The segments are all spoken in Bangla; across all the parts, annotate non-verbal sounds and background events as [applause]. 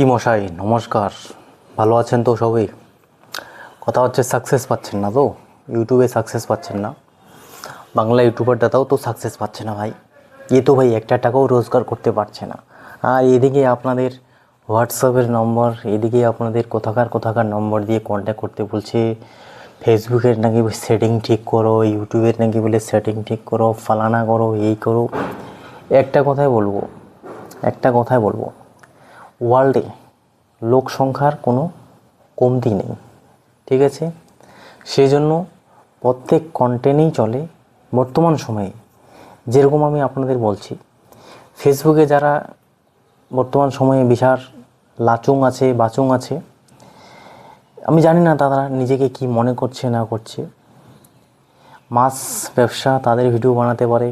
কি মশাই, নমস্কার। ভালো আছেন তো সবাই? কথা হচ্ছে সাকসেস পাচ্ছেন না তো? ইউটিউবে সাকসেস পাচ্ছেন না। বাংলা ইউটিউবার দাদাও তো সাকসেস পাচ্ছে না ভাই। এ তো ভাই একটা টাকাও রোজগার করতে পারছে না। আর এদিকে আপনাদের হোয়াটসঅ্যাপের নম্বর এদিকে আপনাদের কোথাকার কোথাকার নম্বর দিয়ে কন্ট্যাক্ট করতে বলছে। ফেসবুকের নাকি সেটিং ঠিক করো ইউটিউবের নাকি বলে সেটিং ঠিক করো, ফালানা করো, এই করো। একটা কথাই বলব, একটা কথাই বলব। ওয়ার্ল্ডে লোক সংখ্যার কোনো কমতি নেই, ঠিক আছে? সেই জন্য প্রত্যেক কন্টেন্টেই চলে বর্তমান সময়ে। যেরকম আমি আপনাদের বলছি ফেসবুকে যারা বর্তমান সময়ে বিশাল লাচুং আছে, বাচুং আছে, আমি জানি না তারা নিজেকে কি মনে করছে, না করছে। মাছ ব্যবসা তাদের ভিডিও বানাতে পারে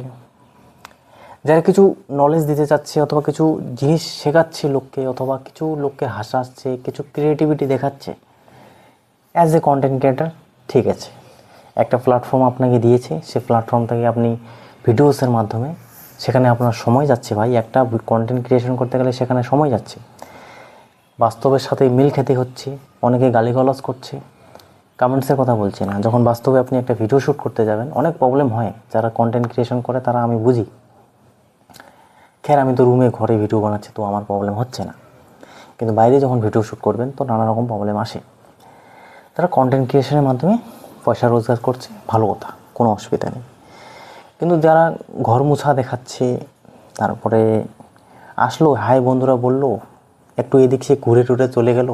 যারা কিছু নলেজ দিতে চাচ্ছে অথবা কিছু জিনিস শেখাচ্ছে লোককে অথবা কিছু লোককে হাসাচ্ছে, কিছু ক্রিয়েটিভিটি দেখাচ্ছে অ্যাজ এ কন্টেন্ট ক্রিয়েটার ঠিক আছে। একটা প্ল্যাটফর্ম আপনাকে দিয়েছে সে প্ল্যাটফর্ম থেকে আপনি ভিডিওসের মাধ্যমে সেখানে আপনার সময় যাচ্ছে ভাই। একটা কন্টেন্ট ক্রিয়েশন করতে গেলে সেখানে সময় যাচ্ছে। বাস্তবের সাথে মিল খেতে হচ্ছে, অনেকে গালিগালাজ করছে কমেন্টসের কথা বলছি না। যখন বাস্তবে আপনি একটা ভিডিও শ্যুট করতে যাবেন, অনেক প্রবলেম হয়। যারা কন্টেন্ট ক্রিয়েশন করে তারা আমি বুঝি। খের আমি তো রুমে ঘরে ভিডিও বানাচ্ছি, তো আমার প্রবলেম হচ্ছে না। কিন্তু বাইরে যখন ভিডিও শ্যুট করবেন, তো নানা রকম প্রবলেম আসে। তারা কন্টেন্ট ক্রিয়েশনের মাধ্যমে পয়সা রোজগার করছে, ভালো কথা, কোনো অসুবিধা নেই। কিন্তু যারা ঘর মুছা দেখাচ্ছে, তারপরে আসলো, হাই বন্ধুরা, বলল, একটু এদিক সে ঘুরে টুরে চলে গেল,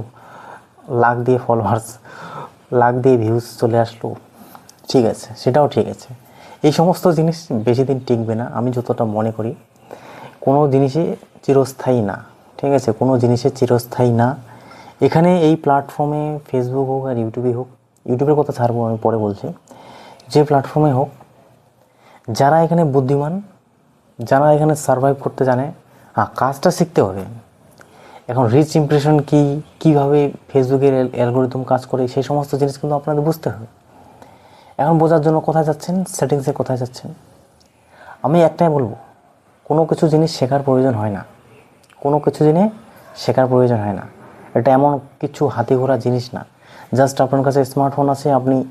লাখ দিয়ে ফলোয়ার্স লাখ দিয়ে ভিউজ চলে আসলো। ঠিক আছে, সেটাও ঠিক আছে। এই সমস্ত জিনিস বেশি দিন টিকবে না, আমি যতটা মনে করি। কোনো জিনিসই চিরস্থায়ী না, ঠিক আছে? কোনো জিনিসের চিরস্থায়ী না। এখানে এই প্ল্যাটফর্মে ফেসবুক হোক আর ইউটিউবে হোক ইউটিউবের কথা ছাড়বো, আমি পরে বলছি। যে প্ল্যাটফর্মে হোক, যারা এখানে বুদ্ধিমান, যারা এখানে সার্ভাইভ করতে জানে হ্যাঁ কাজটা শিখতে হবে। এখন রিচ ইমপ্রেশন কি, কীভাবে ফেসবুকের অ্যালগোরিদম কাজ করে সেই সমস্ত জিনিস কিন্তু আপনাদের বুঝতে হবে। এখন বোঝার জন্য কোথায় যাচ্ছেন? সেটিংসে কোথায় যাচ্ছেন? আমি একটাই বলব কোনো কিছু জিনিস শেখার প্রয়োজন হয় না। কোনো কিছু জিনিস শেখার প্রয়োজন হয় না। এটা এমন কিছু হাতি ঘোরা জিনিস না। জাস্ট আপনার কাছে স্মার্টফোন আছে, আপনি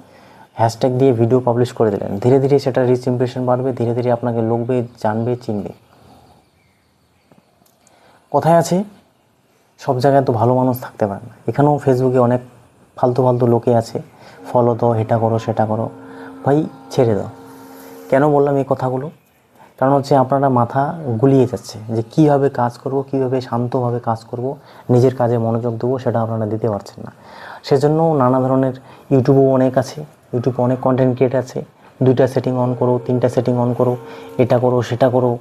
হ্যাশট্যাগ দিয়ে ভিডিও পাবলিশ করে দিলেন। ধীরে ধীরে সেটা রিচ ইমপ্রেশন বাড়বে, ধীরে ধীরে আপনাকে লোকবে, জানবে, চিনবে। কোথায় আছে, সব জায়গায় তো ভালো মানুষ থাকতে পারে না। এখানেও ফেসবুকে অনেক ফালতু ফালতু লোকে আছে। ফলো দাও, এটা করো, সেটা করো। ভাই, ছেড়ে দাও। কেন বললাম এই কথাগুলো? কারণ হচ্ছে আপনারা মাথা গুলিয়ে যাচ্ছে যে কীভাবে কাজ করব, কীভাবে শান্তভাবে কাজ করব, নিজের কাজে মনোযোগ দেবো সেটা আপনারা দিতে পারছেন না। সেজন্য নানা ধরনের ইউটিউবও অনেক আছে, ইউটিউবে অনেক কন্টেন্ট ক্রিয়েট আছে, দুইটা সেটিং অন করো, তিনটা সেটিং অন করো, এটা করো, সেটা করো,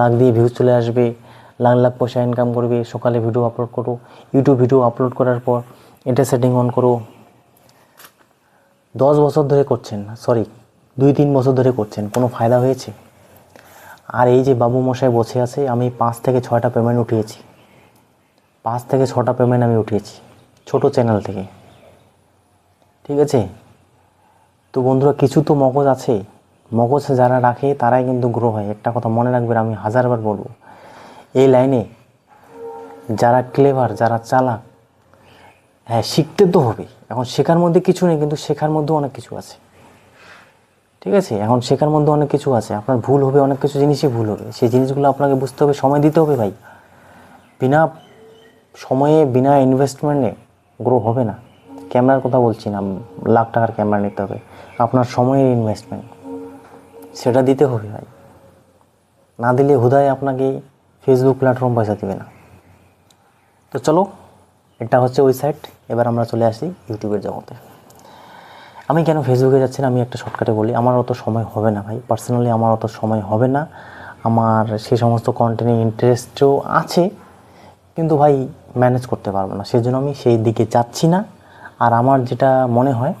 লাখ দিয়ে ভিউজ চলে আসবে, লাখ লাখ পয়সা ইনকাম করবে, সকালে ভিডিও আপলোড করো ইউটিউব ভিডিও আপলোড করার পর এটা সেটিং অন করো। দশ বছর ধরে করছেন সরি দুই তিন বছর ধরে করছেন, কোনো ফায়দা হয়েছে? আর এই যে বাবু মশাই বসে আছে, আমি পাঁচ থেকে ছয়টা পেমেন্ট উঠিয়েছি। পাঁচ থেকে ছটা পেমেন্ট আমি উঠিয়েছি, ছোট চ্যানেল থেকে। ঠিক আছে? তো বন্ধুরা, কিছু তো মগজ আছে। মগজ যারা রাখে, তারাই কিন্তু গ্রো হয়। একটা কথা মনে রাখবেন, আমি হাজারবার বলব। এই লাইনে যারা ক্লেভার যারা চালাক হ্যাঁ শিখতে তো হবে এখন শেখার মধ্যে কিছু নেই, কিন্তু শেখার মধ্যেও অনেক কিছু আছে। ঠিক আছে? এখন শেখার মধ্যে অনেক কিছু আছে। আপনার ভুল হবে, অনেক কিছু জিনিসই ভুল হবে। সেই জিনিসগুলো আপনাকে বুঝতে হবে, সময় দিতে হবে ভাই। বিনা সময়ে, বিনা ইনভেস্টমেন্টে গ্রো হবে না। ক্যামেরার কথা বলছি না, লাখ টাকার ক্যামেরা নিতে হবে। আপনার সময়ের ইনভেস্টমেন্ট সেটা দিতে হবে ভাই। না দিলে হুদায় আপনাকে ফেসবুক প্ল্যাটফর্ম পয়সা দেবে না। তো চলো, এটা হচ্ছে ওই সাইট এবার আমরা চলে আসি ইউটিউবের জগতে। আমি কেন ফেসবুকে যাচ্ছি না? আমি একটা শর্টকাটে বলি, আমার অত সময় হবে না ভাই। পার্সোনালি আমার অত সময় হবে না। আমার সে সমস্ত কন্টেন্টে ইন্টারেস্টও আছে, কিন্তু ভাই ম্যানেজ করতে পারব না। সেজন্য আমি সেই দিকে যাচ্ছি না। আর আমার যেটা মনে হয়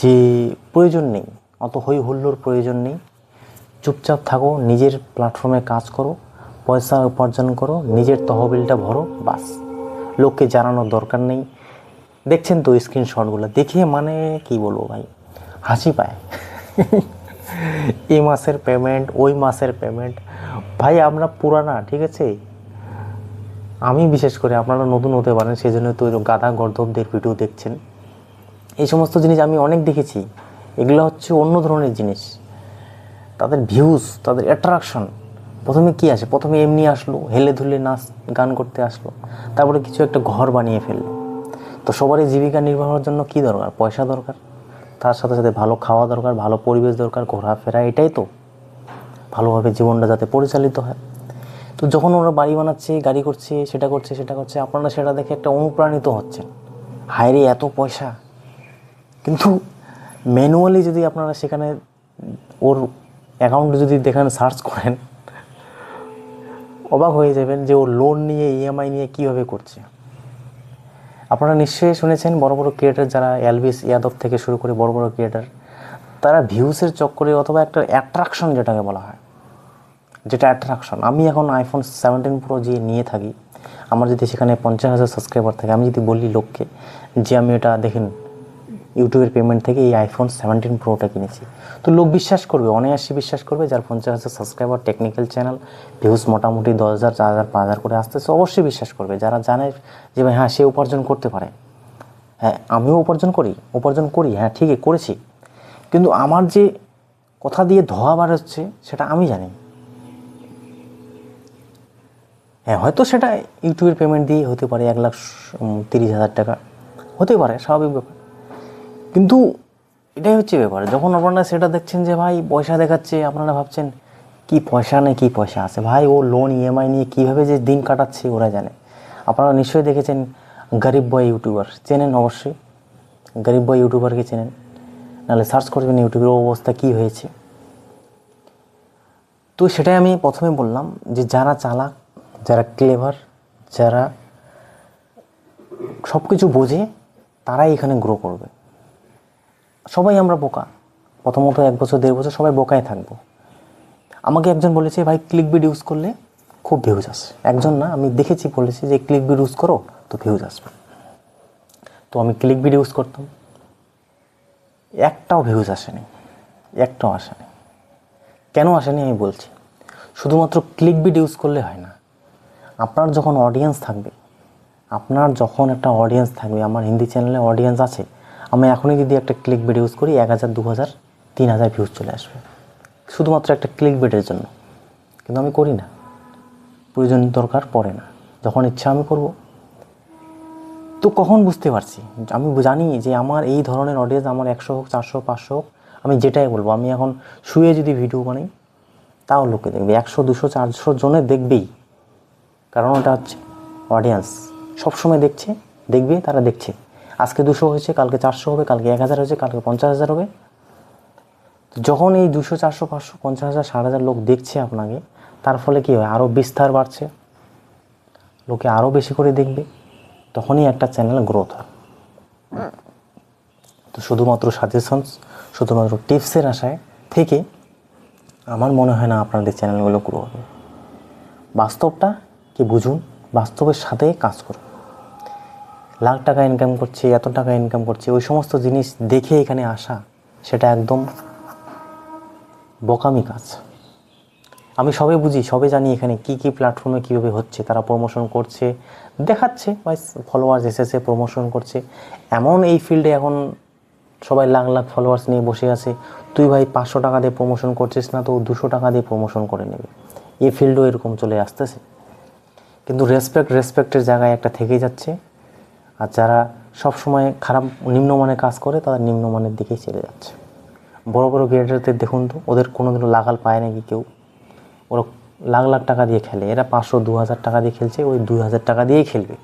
যে প্রয়োজন নেই, অত হই হুল্লোর প্রয়োজন নেই। চুপচাপ থাকো, নিজের প্ল্যাটফর্মে কাজ করো, পয়সা উপার্জন করো, নিজের তহবিলটা ভরো, বাস। লোককে জানানোর দরকার নেই। দেখছেন তো স্ক্রিনশটগুলো দেখে মানে কি বলব ভাই? হাসি পায়। এই মাসের পেমেন্ট ওই মাসের পেমেন্ট ভাই, আমরা পুরানা, ঠিক আছে? আমি বিশেষ করে, আপনারা নতুন হতে পারেন সেই জন্য তো গাধা গর্ধবদের ভিডিও দেখছেন। এই সমস্ত জিনিস আমি অনেক দেখেছি। এগুলো হচ্ছে অন্য ধরনের জিনিস। তাদের ভিউজ তাদের অ্যাট্রাকশন প্রথমে কি আসে? প্রথমে এমনি আসলো, হেলে ধুলে নাচ, গান করতে আসলো। তারপরে কিছু একটা ঘর বানিয়ে ফেলল। তো সবারই জীবিকা নির্বাহের জন্য কি দরকার? পয়সা দরকার, তার সাথে সাথে ভালো খাওয়া দরকার, ভালো পরিবেশ দরকার, ঘোরাফেরা, এটাই তো। ভালোভাবে জীবনটা যাতে পরিচালিত হয়। তো যখন ওরা বাড়ি বানাচ্ছে, গাড়ি করছে, সেটা করছে সেটা করছে, আপনারা সেটা দেখে একটা অনুপ্রাণিত হচ্ছেন। হায়রে, এত পয়সা। কিন্তু ম্যানুয়ালি যদি আপনারা সেখানে ওর অ্যাকাউন্টে যদি দেখেন সার্চ করেন, অবাক হয়ে যাবেন যে ও লোন নিয়ে ইএমআই নিয়ে কীভাবে করছে। আপনারা নিশ্চয়ই শুনেছেন বড় বড় ক্রিয়েটার যারা এলভিস ইয়াদব থেকে শুরু করে বড় বড় ক্রিয়েটার তারা ভিউসের চক্করে অথবা একটা অ্যাট্রাকশন যেটাকে বলা হয়, যেটা অ্যাট্রাকশন আমি এখন আইফোন সেভেন্টিন প্রো যে নিয়ে থাকি, আমার যদি সেখানে পঞ্চাশ হাজার সাবস্ক্রাইবার থাকে, আমি যদি বলি লোককে যে আমি এটা দেখেন ইউটিউবের পেমেন্ট থেকে এই আইফোন সেভেন্টিন প্রোটা কিনেছি। তো লোক বিশ্বাস করবে, অনায়াসী বিশ্বাস করবে, যার পঞ্চাশ হাজার সাবস্ক্রাইবার টেকনিক্যাল চ্যানেল ভিউজ মোটামুটি দশ হাজার, চার হাজার, পাঁচ হাজার করে আসতেছে অবশ্যই বিশ্বাস করবে। যারা জানে যে ভাই হ্যাঁ সে উপার্জন করতে পারে। হ্যাঁ আমিও উপার্জন করি উপার্জন করি হ্যাঁ ঠিকই করেছি। কিন্তু আমার যে কথা দিয়ে ধোয়া বার হচ্ছে সেটা আমি জানি। হ্যাঁ হয়তো সেটা ইউটিউবের পেমেন্ট দিয়ে হতে পারে এক লাখ তিরিশ হাজার টাকা। হতে পারে, স্বাভাবিক ব্যাপার। কিন্তু এটাই হচ্ছে ব্যাপার। যখন আপনারা সেটা দেখছেন যে, ভাই, পয়সা দেখাচ্ছে আপনারা ভাবছেন, কি পয়সা নেই, কি পয়সা আছে? ভাই, ও লোন ইএমআই নিয়ে কীভাবে যে দিন কাটাচ্ছে, ওরা জানে। আপনারা নিশ্চয়ই দেখেছেন গরিব বয় ইউটিউবার চেনেন অবশ্যই। গরিব বয় ইউটিউবারকে চেনেন। নাহলে সার্চ করবেন ইউটিউবের অবস্থা কী হয়েছে। তো সেটাই আমি প্রথমে বললাম যে, যারা চালাক, যারা ক্লেভার যারা সব কিছু বোঝে, তারাই এখানে গ্রো করবে। সবাই আমরা বোকা। প্রথমত এক বছর, দেড় বছর সবাই বোকায় থাকব। আমাকে একজন বলেছে, ভাই ক্লিক বিড ইউজ করলে খুব ভিউজ আসে। একজন না, আমি দেখেছি, বলেছি যে ক্লিক বিড ইউজ করো তো ভিউজ আসবে। তো আমি ক্লিক বিড ইউজ করতাম। একটাও ভিউজ আসেনি, একটাও আসেনি। কেন আসেনি আমি বলছি, শুধুমাত্র ক্লিক বিড ইউজ করলে হয় না। আপনার যখন অডিয়েন্স থাকবে, আপনার যখন একটা অডিয়েন্স থাকবে, আমার হিন্দি চ্যানেলে অডিয়েন্স আছে আমি এখনই যদি একটা ক্লিক বিড ইউজ করি, এক হাজার, দু হাজার, তিন হাজার ভিউজ চলে আসবে। শুধুমাত্র একটা ক্লিক বিডের জন্য। কিন্তু আমি করি না। প্রয়োজন দরকার, পড়ে না। যখন ইচ্ছা আমি করব। তো কখন বুঝতে পারছি? আমি জানি যে আমার এই ধরনের অডিয়েন্স আমার একশো হোক, চারশো পাঁচশো হোক, আমি যেটাই বলব, আমি এখন শুয়ে যদি ভিডিও বানাই, তাও লোকে দেখবে। একশো, দুশো, চারশো জনে দেখবেই। কারণ ওটা হচ্ছে অডিয়েন্স সবসময় দেখছে, দেখবে, তারা দেখছে। আজকে দুশো হয়েছে, কালকে চারশো হবে, কালকে এক হাজার হয়েছে, কালকে পঞ্চাশ হাজার হবে। যখন এই দুশো, চারশো, পাঁচশো, পঞ্চাশ হাজার, ষাট হাজার লোক দেখছে আপনাকে, তার ফলে কী হয়? আরও বিস্তার বাড়ছে। লোকে আরও বেশি করে দেখবে। তখনই একটা চ্যানেল গ্রোথ হয়। তো শুধুমাত্র সাজেশনস শুধুমাত্র টিপসের আশায় থেকে আমার মনে হয় না আপনাদের চ্যানেলগুলো গ্রো হবে। বাস্তবটা কি বুঝুন? বাস্তবের সাথে কাজ করুন। লাখ টাকা ইনকাম করছে, এত টাকা ইনকাম করছে, ওই সমস্ত জিনিস দেখে এখানে আসা, সেটা একদম বোকামি কাজ। আমি সবে বুঝি, সবে জানি এখানে কি কি প্ল্যাটফর্মে কীভাবে হচ্ছে, তারা প্রমোশন করছে, দেখাচ্ছে বা ফলোয়ার্স এসেছে প্রমোশন করছে। এমন এই ফিল্ডে এখন সবাই লাখ লাখ ফলোয়ার্স নিয়ে বসে আছে, তুই ভাই পাঁচশো টাকা দিয়ে প্রমোশন করছিস না তো দুশো টাকা দিয়ে প্রমোশন করে নেবে? এই ফিল্ডও এরকম চলে আসতেছে। কিন্তু রেসপেক্ট রেসপেক্টের জায়গায় একটা থেকেই যাচ্ছে। আর যারা সব সময় খারাপ নিম্নমানের কাজ করে, তারা নিম্নমানের দিকেই চলে যাচ্ছে। বড় বড় ক্রিয়েটারদের দেখুন তো, ওদের কোনোদিনও লাগাল পায় নাকি কেউ। ওরা লাখ লাখ টাকা দিয়ে খেলে, এরা পাঁচশো দু হাজার টাকা দিয়ে খেলছে, ওই দুই হাজার টাকা দিয়েই খেলবে।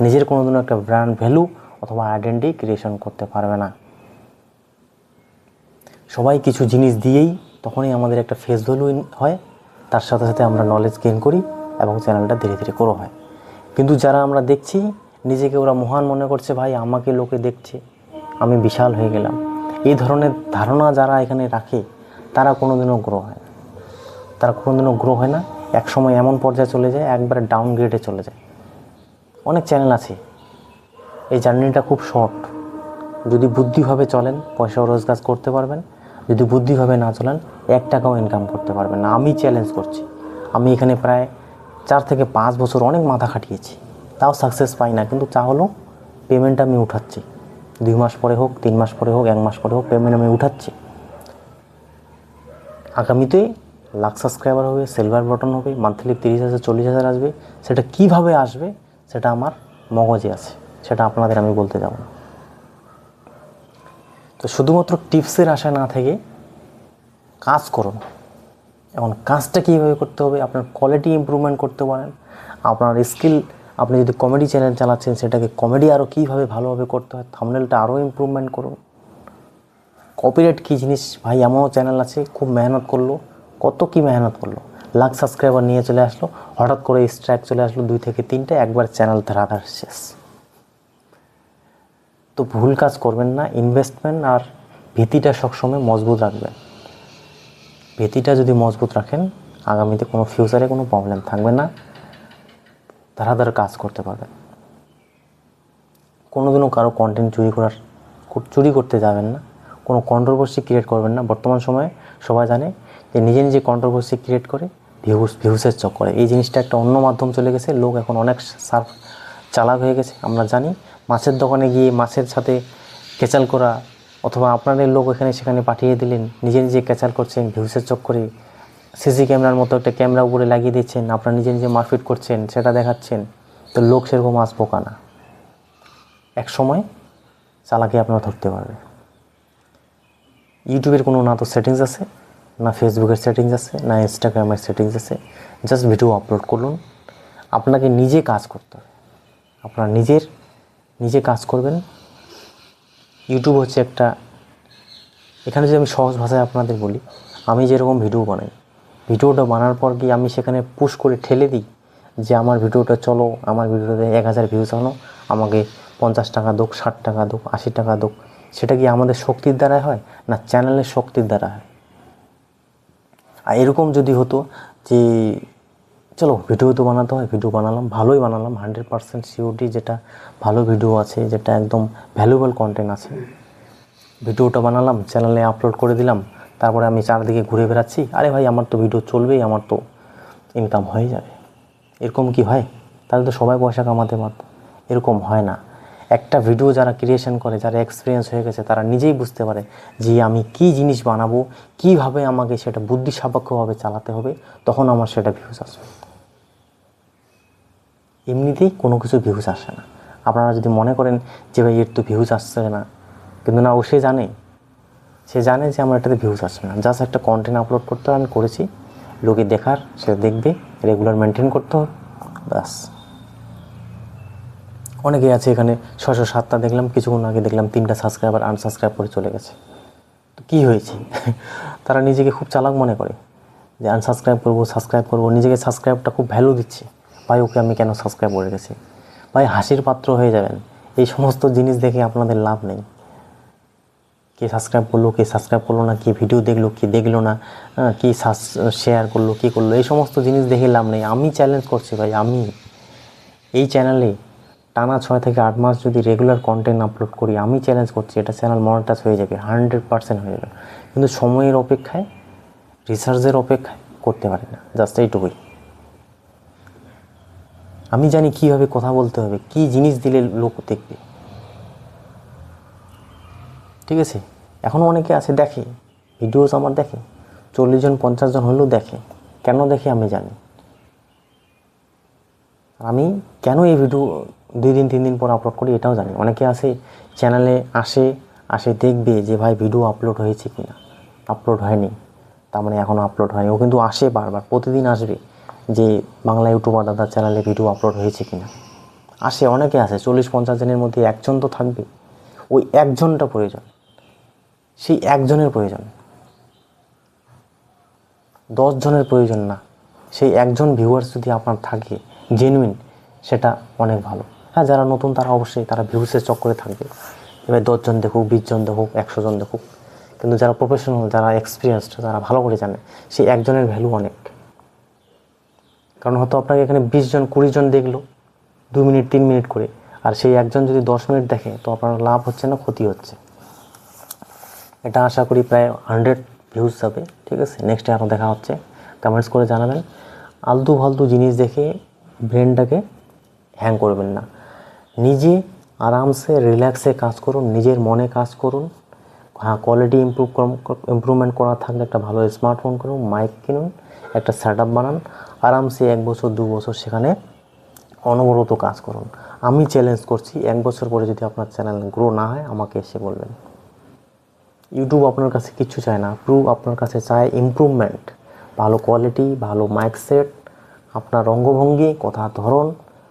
নিজের কোনো দিনও একটা ব্র্যান্ড ভ্যালু অথবা আইডেন্টি ক্রিয়েশন করতে পারবে না। সবাই কিছু জিনিস দিয়েই তখনই আমাদের একটা ফেস ভ্যালু হয়, তার সাথে সাথে আমরা নলেজ গেন করি এবং চ্যানেলটা ধীরে ধীরে গ্রো হয়। কিন্তু যারা আমরা দেখছি নিজেকে ওরা মহান মনে করছে, ভাই, আমাকে লোকে দেখছে। আমি বিশাল হয়ে গেলাম। এই ধরনের ধারণা যারা এখানে রাখে, তারা কোনোদিনও গ্রো হয় না। তারা কোনোদিনও গ্রো হয় না। এক সময় এমন পর্যায়ে চলে যায়, একবারে ডাউন গ্রেডে চলে যায়। অনেক চ্যানেল আছে। এই জার্নিটা খুব শর্ট যদি বুদ্ধিভাবে চলেন, পয়সা রোজগার করতে পারবেন। যদি বুদ্ধিভাবে না চলেন, এক টাকাও ইনকাম করতে পারবেন না। আমি চ্যালেঞ্জ করছি। আমি এখানে প্রায় চার থেকে পাঁচ বছর অনেক মাথা খাটিয়েছি। তাও সাকসেস পাই না। কিন্তু চা হলো পেমেন্ট আমি উঠাচ্ছি। দুই মাস পরে হোক, তিন মাস পরে হোক, এক মাস পরে হোক পেমেন্ট আমি উঠাচ্ছি। আগামীতে লাখ সাবস্ক্রাইবার হবে সিলভার বটন হবে মান্থলি তিরিশ হাজার, চল্লিশ হাজার আসবে। সেটা কীভাবে আসবে, সেটা আমার মগজে আছে। সেটা আপনাদের আমি বলতে যাব না। তো শুধুমাত্র টিপসের আশা না থেকে কাজ করুন। এখন কাজটা কীভাবে করতে হবে, আপনার কোয়ালিটি ইমপ্রুভমেন্ট করতে পারেন, আপনার স্কিল আপনি যদি কমেডি চ্যানেল চালাচ্ছেন, সেটাকে কমেডি আরও কীভাবে ভালোভাবে করতে হয় থামনেলটা আরও ইমপ্রুভমেন্ট করুন। কপিরাইট কী জিনিস? ভাই, এমনও চ্যানেল আছে, খুব মেহনত করল। কত কি মেহনত করল? লাখ সাবস্ক্রাইবার নিয়ে চলে আসলো, হঠাৎ করে স্ট্রাইক চলে আসলো দুই থেকে তিনটে, একবার চ্যানেল ধারাধার শেষ। তো ভুল কাজ করবেন না ইনভেস্টমেন্ট আর ভীতিটা সবসময় মজবুত রাখবেন। ভীতিটা যদি মজবুত রাখেন, আগামীতে কোনো ফিউচারে কোনো প্রবলেম থাকবে না। ধারাধার কাজ করতে পারবেন কোনোদিনও কারও কন্টেন্ট চুরি করার, চুরি করতে যাবেন না। কোনো কন্ট্রোভার্সি ক্রিয়েট করবেন না। বর্তমান সময়ে সবাই জানে যে নিজে নিজে কন্ট্রোভার্সি ক্রিয়েট করে ভিউস ভিউসের চক্করে এই জিনিসটা একটা অন্য মাধ্যম চলে গেছে। লোক এখন অনেক সার্ফ চালাক হয়ে গেছে। আমরা জানি মাছের দোকানে গিয়ে মাছের সাথে কেচাল করা, অথবা আপনাদের লোক এখানে সেখানে পাঠিয়ে দিলেন, নিজে নিজে ক্যাচাল করছেন ভিউসের চক্করে সিসি ক্যামেরার মতো একটা ক্যামেরা উপরে লাগিয়ে দিচ্ছেন, আপনারা নিজে নিজে মারপিট করছেন, সেটা দেখাচ্ছেন, তো লোক সেরকম আসব কানা এক সময় চালাকি আপনারা ধরতে পারবে ইউটিউবের কোনো না তো সেটিংস আছে, না ফেসবুকের সেটিংস আছে, না ইনস্টাগ্রামের সেটিংস আছে, জাস্ট ভিডিও আপলোড করুন। আপনাকে নিজে কাজ করতে হবে। আপনার নিজের, নিজে কাজ করবেন। ইউটিউব হচ্ছে একটা, এখানে যদি আমি সহজ ভাষায় আপনাদের বলি, আমি যেরকম ভিডিও বানাই ভিডিওটা বানার পর কি আমি সেখানে পুশ করে ঠেলে দিই? যে আমার ভিডিওটা চলো, আমার ভিডিওতে এক হাজার ভিউজ আনো, আমাকে পঞ্চাশ টাকা দোক, ষাট টাকা দোক, আশি টাকা দোক। সেটা কি আমাদের শক্তির দ্বারা হয়, না চ্যানেলের শক্তির দ্বারা হয়? আর এরকম যদি হতো যে, চলো ভিডিও তো বানাতে হয় ভিডিও বানালাম, ভালোই বানালাম হান্ড্রেড পার্সেন্ট সিওটি যেটা, ভালো ভিডিও আছে, যেটা একদম ভ্যালুয়েবল কন্টেন্ট আছে। ভিডিওটা বানালাম চ্যানেলে আপলোড করে দিলাম তারপরে আমি চারদিকে ঘুরে বেড়াচ্ছি। আরে ভাই, আমার তো ভিডিও চলবেই, আমার তো ইনকাম হয়ে যাবে। এরকম কি হয়? তাহলে তো সবাই পয়সা কামাতে পারত। এরকম হয় না। একটা ভিডিও যারা ক্রিয়েশন করে, যারা এক্সপিরিয়েন্স হয়ে গেছে, তারা নিজেই বুঝতে পারে যে আমি কি জিনিস বানাবো, কীভাবে আমাকে সেটা বুদ্ধি সাপেক্ষভাবে চালাতে হবে, তখন আমার সেটা ভিউজ আসবে। এমনিতেই কোনো কিছু ভিউজ আসে না। আপনারা যদি মনে করেন যে ভাই, এর তো ভিউজ আসছে না, কিন্তু না, ও সে জানে সে জানে যে আমার এটাতে ভিউজ আসবে না। জাস্ট একটা কন্টেন্ট আপলোড করতে আমি করেছি। লোকে দেখার সে দেখবে রেগুলার মেনটেন করতে হবে, ব্যাস। অনেকেই আছে এখানে ছশো সাতটা দেখলাম, কিছুক্ষণ আগে দেখলাম তিনটা সাবস্ক্রাইবার আনসাবস্ক্রাইব করে চলে গেছে। তো কী হয়েছে? [laughs] তারা নিজেকে খুব চালাক মনে করে যে আনসাবস্ক্রাইব করব সাবস্ক্রাইব করব, নিজেকে সাবস্ক্রাইবটা খুব ভ্যালু দিচ্ছে। ভাই, ওকে আমি কেন সাবস্ক্রাইব করে গেছি ভাই, হাসির পাত্র হয়ে যাবেন। এই সমস্ত জিনিস দেখে আপনাদের লাভ নেই। কে সাবস্ক্রাইব করল, কে সাবস্ক্রাইব করল না, কে ভিডিও দেখল, কে দেখল না কি শেয়ার করল, কী করল, এই সমস্ত জিনিস দেখে লাভ নেই। আমি চ্যালেঞ্জ করছি ভাই, আমি এই চ্যানেলে টানা ছয় থেকে আট মাস যদি রেগুলার কন্টেন্ট আপলোড করি, আমি চ্যালেঞ্জ করছি, এটা চ্যানেল মনিটাইজ হয়ে যাবে হান্ড্রেড পার্সেন্ট হয়ে যাবে। কিন্তু সময়ের অপেক্ষায় রিসার্চের অপেক্ষায় করতে পারি না জাস্ট এইটুকুই। আমি জানি কীভাবে কথা বলতে হবে, কী জিনিস দিলে লোক দেখবে। ঠিক আছে? এখনও অনেকে আছে, দেখে। ভিডিওস আমার দেখে। চল্লিশ জন, পঞ্চাশ জন হলেও দেখে। কেন দেখে আমি জানি। আমি কেন এই ভিডিও দুই দিন, তিন দিন পর আপলোড করি এটাও জানি। অনেকে আসে চ্যানেলে আসে আসে দেখবে যে, ভাই ভিডিও আপলোড হয়েছে কি না আপলোড হয়নি। তার মানে এখনও আপলোড হয়নি। ও কিন্তু আসে বারবার, প্রতিদিন আসবে যে, বাংলা ইউটিউবার দাদার চ্যানেলে ভিডিও আপলোড হয়েছে কি না আসে, অনেকে আসে চল্লিশ, পঞ্চাশ জনের মধ্যে একজন তো থাকবে। ওই একজনটা প্রয়োজন। সেই একজনের প্রয়োজন। জনের প্রয়োজন না। সেই একজন ভিউয়ার্স যদি আপনার থাকে জেনুইন সেটা অনেক ভালো। হ্যাঁ যারা নতুন, তারা অবশ্যই তারা ভিউসের চক্করে থাকবে। এবার দশজন দেখুক বিশজন দেখুক, একশো জন দেখুক। কিন্তু যারা প্রফেশনাল যারা এক্সপিরিয়েন্সড যারা ভালো করে জানে, সেই একজনের ভ্যালু অনেক। কারণ হয়তো আপনাকে এখানে বিশ জন, কুড়ি জন দেখল, দু মিনিট, তিন মিনিট করে। আর সেই একজন যদি দশ মিনিট দেখে, তো আপনার লাভ হচ্ছে না, ক্ষতি হচ্ছে। এটা আশা করি প্রায় হান্ড্রেড ভিউজ যাবে ঠিক আছে? নেক্সটে আরও দেখা হচ্ছে। কমেন্টস করে জানাবেন। আলতু ফালতু জিনিস দেখে ব্রেনটাকে হ্যাং করবেন না। নিজে আরামসে রিল্যাক্সে কাজ করুন, নিজের মনে কাজ করুন। হ্যাঁ কোয়ালিটি ইমপ্রুভ ইমপ্রুভমেন্ট করা থাকলে একটা ভালো স্মার্টফোন কিনুন মাইক কিনুন, একটা সেট বানান। আরামসে এক বছর, দু বছর সেখানে অনবরত কাজ করুন। আমি চ্যালেঞ্জ করছি, এক বছর পরে যদি আপনার চ্যানেল গ্রো না হয়, আমাকে এসে বলবেন। ইউটিউব আপনার কাছে কিচ্ছু চায় না। প্রুভ আপনার কাছে চায় ইমপ্রুভমেন্ট ভালো কোয়ালিটি ভালো মাইক সেট আপনার অঙ্গভঙ্গি, কথার ধরন।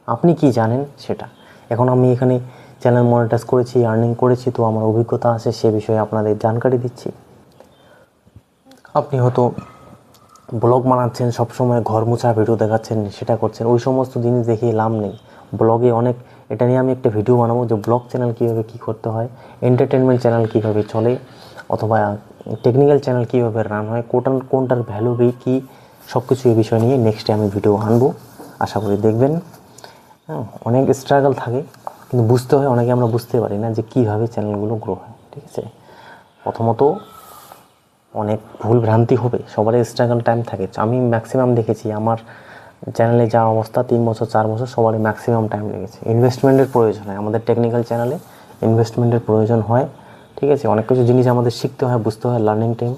আপনি কি জানেন সেটা? এখন আমি এখানে চ্যানেল মনিটাইজ করেছি আর্নিং করেছি, তো আমার অভিজ্ঞতা আছে সে বিষয়ে আপনাদের জানকারি দিচ্ছি। আপনি হয়তো ব্লগ বানাচ্ছেন, সবসময় ঘর মোছা ভিডিও দেখাচ্ছেন, সেটা করছেন, ওই সমস্ত জিনিস দেখিয়ে লাভ নেই। ব্লগে অনেক, এটা নিয়ে আমি একটা ভিডিও বানাবো যে ব্লগ চ্যানেল কীভাবে কী করতে হয় এন্টারটেনমেন্ট চ্যানেল কীভাবে চলে অথবা টেকনিক্যাল চ্যানেল কীভাবে রান হয়, কোটার, কোনটার ভ্যালু কী সব কিছু এই বিষয় নিয়ে নেক্সটে আমি ভিডিও আনব। আশা করি দেখবেন। হ্যাঁ অনেক স্ট্রাগল থাকে, কিন্তু বুঝতে হয়, অনেকে আমরা বুঝতে পারি না যে কীভাবে চ্যানেলগুলো গ্রো হয়, ঠিক আছে? প্রথমত, অনেক ভুল ভ্রান্তি হবে, সবারই স্ট্রাগল টাইম থাকে। আমি ম্যাক্সিমাম দেখেছি, আমার চ্যানেলে যা অবস্থা, তিন বছর, চার বছর, সবারই ম্যাক্সিমাম টাইম লেগেছে। ইনভেস্টমেন্টের প্রয়োজন হয়, আমাদের টেকনিক্যাল চ্যানেলে ইনভেস্টমেন্টের প্রয়োজন হয়। ঠিক আছে, অনেক কিছু জিনিস আমাদের শিখতে হয়, বুঝতে হয় লার্নিং টাইম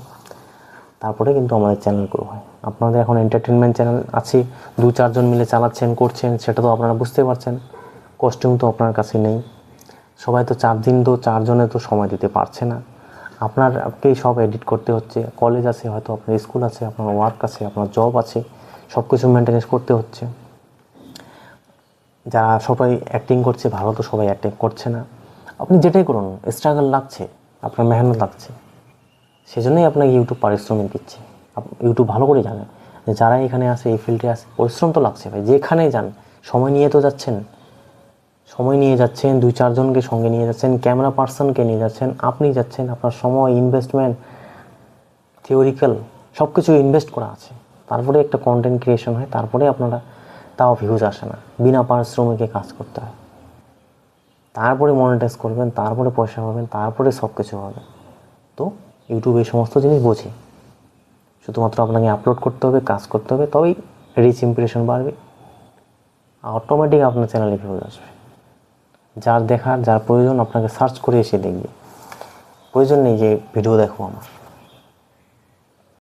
তারপরে কিন্তু আমাদের চ্যানেল গ্রো হয়। আপনাদের এখন এন্টারটেনমেন্ট চ্যানেল আছে, দু চারজন মিলে চালাচ্ছেন, করছেন, সেটা তো আপনারা বুঝতে পারছেন। কস্টিউম তো আপনার কাছে নেই। সবাই তো চার দিন তো, চারজনে তো সময় দিতে পারছে না। আপনার আপনি সব এডিট করতে হচ্ছে। কলেজ আছে, হয়তো আপনার স্কুল আছে, আপনার ওয়ার্ক আছে, আপনার জব আছে সব কিছু মেনটেনেন্স করতে হচ্ছে। যারা সবাই অ্যাক্টিং করছে, ভালো তো সবাই অ্যাক্টিং করছে না। আপনি যেটাই করুন স্ট্রাগল লাগছে, আপনার মেহনত লাগছে, সেজন্যই আপনাকে ইউটিউব পারিশ্রমিক দিচ্ছে। ইউটিউব ভালো করে জানে যে যারা এখানে আসে এই ফিল্ডে আসে পরিশ্রম তো লাগছে ভাই, যেখানে যান, সময় নিয়ে তো যাচ্ছেন। সময় নিয়ে যাচ্ছেন, দুই, চারজনকে সঙ্গে নিয়ে যাচ্ছেন ক্যামেরা পার্সনকে নিয়ে যাচ্ছেন, আপনি যাচ্ছেন, আপনার সময় ইনভেস্টমেন্ট থিওরিক্যাল সব কিছু ইনভেস্ট করা আছে। তারপরে একটা কন্টেন্ট ক্রিয়েশন হয়, তারপরে আপনারা, তাও ভিউজ আসে না। বিনা পারিশ্রমিকে কাজ করতে হয়। তারপরে মনিটাইজ করবেন, তারপরে পয়সা পাবেন, তারপরে সব কিছু হবে তো ইউটিউব এই সমস্ত জিনিস বোঝে। শুধুমাত্র আপনাকে আপলোড করতে হবে, কাজ করতে হবে, তবেই রিচ ইমপ্রেশন বাড়বে। অটোমেটিক আপনার চ্যানেলে ভিউজ আসবে। যার দেখার, যার প্রয়োজন, আপনাকে সার্চ করে এসে দেখবে। প্রয়োজন নেই যে ভিডিও দেখো আমার।